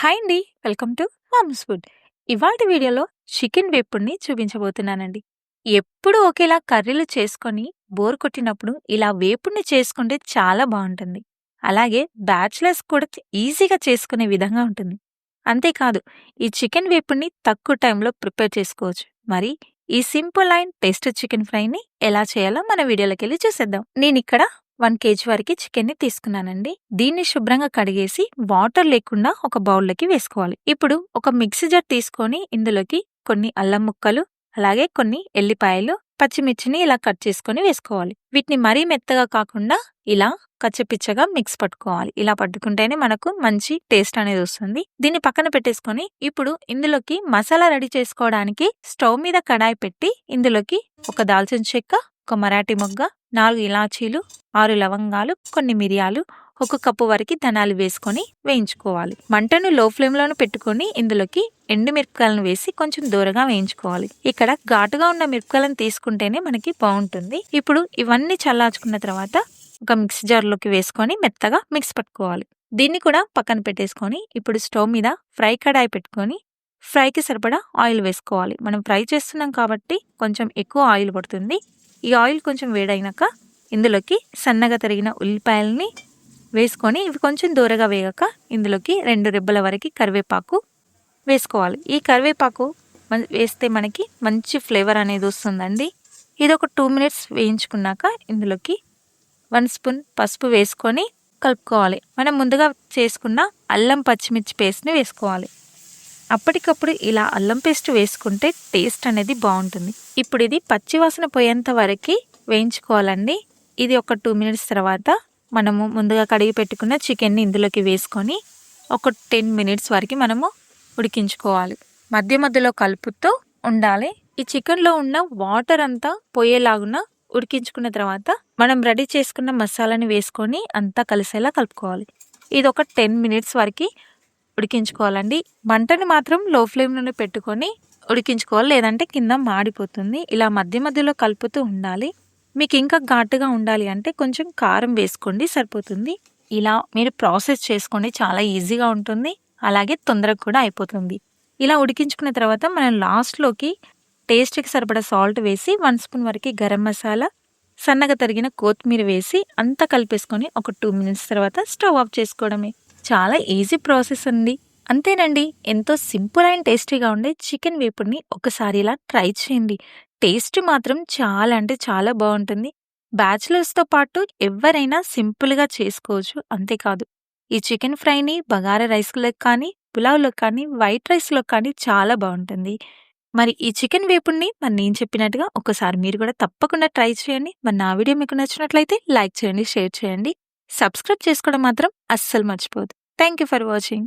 Hi అండి. Welcome to Mom's food. ఇవాటి వీడియోలో చికెన్ వేపుడిని చూపించబోతున్నానండి. ఎప్పుడు ఒకేలా కర్రీలు చేసుకొని బోర్ కొట్టినప్పుడు ఇలా వేపుడిని చేసుకుంటే చాలా బాగుంటుంది. అలాగే బ్యాచిలర్స్ కూడా ఈజీగా చేసుకునే విధంగా ఉంటుంది. అంతేకాదు ఈ చికెన్ వేపుడిని తక్కువ టైంలో ప్రిపేర్ చేసుకోవచ్చు. మరి ఈ సింపుల్ అండ్ టేస్ట్ చికెన్ ఫ్రైని ఎలా చేయాలో మన వీడియోలోకి వెళ్ళి చూసేద్దాం. నేను ఇక్కడ వన్ కేజీ వరకు చికెన్ని తీసుకున్నానండి. దీన్ని శుభ్రంగా కడిగేసి వాటర్ లేకుండా ఒక బౌల్లోకి వేసుకోవాలి. ఇప్పుడు ఒక మిక్సీ జార్ తీసుకొని ఇందులోకి కొన్ని అల్లం ముక్కలు అలాగే కొన్ని ఎల్లిపాయలు పచ్చిమిర్చిని ఇలా కట్ చేసుకొని వేసుకోవాలి. వీటిని మరీ మెత్తగా కాకుండా ఇలా కచ్చపిచ్చగా మిక్స్ పట్టుకోవాలి. ఇలా పట్టుకుంటేనే మనకు మంచి టేస్ట్ అనేది వస్తుంది. దీన్ని పక్కన పెట్టేసుకొని ఇప్పుడు ఇందులోకి మసాలా రెడీ చేసుకోవడానికి స్టవ్ మీద కడాయి పెట్టి ఇందులోకి ఒక దాల్చిన చెక్క ఒక మరాఠీ మొగ్గ నాలుగు ఇలాచీలు ఆరు లవంగాలు కొన్ని మిరియాలు ఒక కప్పు వరకు ధనాలు వేసుకొని వేయించుకోవాలి. మంటను లో ఫ్లేమ్లోను పెట్టుకొని ఇందులోకి ఎండు మిరపకాయలను వేసి కొంచెం దూరగా వేయించుకోవాలి. ఇక్కడ ఘాటుగా ఉన్న మిరపకాయలను తీసుకుంటేనే మనకి బాగుంటుంది. ఇప్పుడు ఇవన్నీ చల్లార్చుకున్న తర్వాత ఒక మిక్సీ జార్లోకి వేసుకొని మెత్తగా మిక్స్ పట్టుకోవాలి. దీన్ని కూడా పక్కన పెట్టేసుకొని ఇప్పుడు స్టవ్ మీద ఫ్రై కడాయి పెట్టుకొని ఫ్రైకి సరిపడా ఆయిల్ వేసుకోవాలి. మనం ఫ్రై చేస్తున్నాం కాబట్టి కొంచెం ఎక్కువ ఆయిల్ పడుతుంది. ఈ ఆయిల్ కొంచెం వేడైనాక ఇందులోకి సన్నగా తరిగిన ఉల్లిపాయల్ని వేసుకొని ఇవి కొంచెం దూరగా వేగాక ఇందులోకి రెండు రెబ్బల వరకు కరివేపాకు వేసుకోవాలి. ఈ కరివేపాకు వేస్తే మనకి మంచి ఫ్లేవర్ అనేది వస్తుందండి. ఇది ఒక టూ మినిట్స్ వేయించుకున్నాక ఇందులోకి వన్ స్పూన్ పసుపు వేసుకొని కలుపుకోవాలి. మనం ముందుగా చేసుకున్న అల్లం పచ్చిమిర్చి పేస్ట్ని వేసుకోవాలి. అప్పటికప్పుడు ఇలా అల్లం పేస్ట్ వేసుకుంటే టేస్ట్ అనేది బాగుంటుంది. ఇప్పుడు ఇది పచ్చివాసన పోయేంత వరకు వేయించుకోవాలండి. ఇది ఒక టూ మినిట్స్ తర్వాత మనము ముందుగా కడిగి పెట్టుకున్న చికెన్ని ఇందులోకి వేసుకొని ఒక టెన్ మినిట్స్ వరకు మనము ఉడికించుకోవాలి. మధ్య మధ్యలో కలుపుతూ ఉండాలి. ఈ చికెన్లో ఉన్న వాటర్ అంతా పోయేలాగున ఉడికించుకున్న తర్వాత మనం రెడీ చేసుకున్న మసాలాని వేసుకొని అంతా కలిసేలా కలుపుకోవాలి. ఇది ఒక టెన్ మినిట్స్ వరకు ఉడికించుకోవాలండి. మంటని మాత్రం లో ఫ్లేమ్లోనే పెట్టుకొని ఉడికించుకోవాలి. లేదంటే కింద మాడిపోతుంది. ఇలా మధ్య మధ్యలో కలుపుతూ ఉండాలి. మీకు ఇంకా ఘాటుగా ఉండాలి అంటే కొంచెం కారం వేసుకోండి సరిపోతుంది. ఇలా మీరు ప్రాసెస్ చేసుకోండి. చాలా ఈజీగా ఉంటుంది. అలాగే తొందరగా కూడా అయిపోతుంది. ఇలా ఉడికించుకున్న తర్వాత మనం లాస్ట్లోకి టేస్ట్కి సరిపడా సాల్ట్ వేసి వన్ స్పూన్ వరకు గరం మసాలా సన్నగా తరిగిన కొత్తిమీర వేసి అంతా కలిపేసుకొని ఒక టూ మినిట్స్ తర్వాత స్టవ్ ఆఫ్ చేసుకోవడమే. చాలా ఈజీ ప్రాసెస్ అండి. అంతేనండి ఎంతో సింపుల్ అండ్ టేస్టీగా ఉండే చికెన్ వేపుడిని ఒకసారి ఇలా ట్రై చేయండి. టేస్ట్ మాత్రం చాలా అంటే చాలా బాగుంటుంది. బ్యాచిలర్స్తో పాటు ఎవరైనా సింపుల్గా చేసుకోవచ్చు అంతేకాదు. ఈ చికెన్ ఫ్రైని బగారా రైస్లో కానీ పులావ్లో కానీ వైట్ రైస్లో కానీ చాలా బాగుంటుంది. మరి ఈ చికెన్ వేపుడిని మరి నేను చెప్పినట్టుగా ఒకసారి మీరు కూడా తప్పకుండా ట్రై చేయండి. మరి నా వీడియో మీకు నచ్చినట్లయితే లైక్ చేయండి షేర్ చేయండి. సబ్స్క్రైబ్ చేసుకోవడం మాత్రం అస్సలు మర్చిపోదు థ్యాంక్ యూ ఫర్ వాచింగ్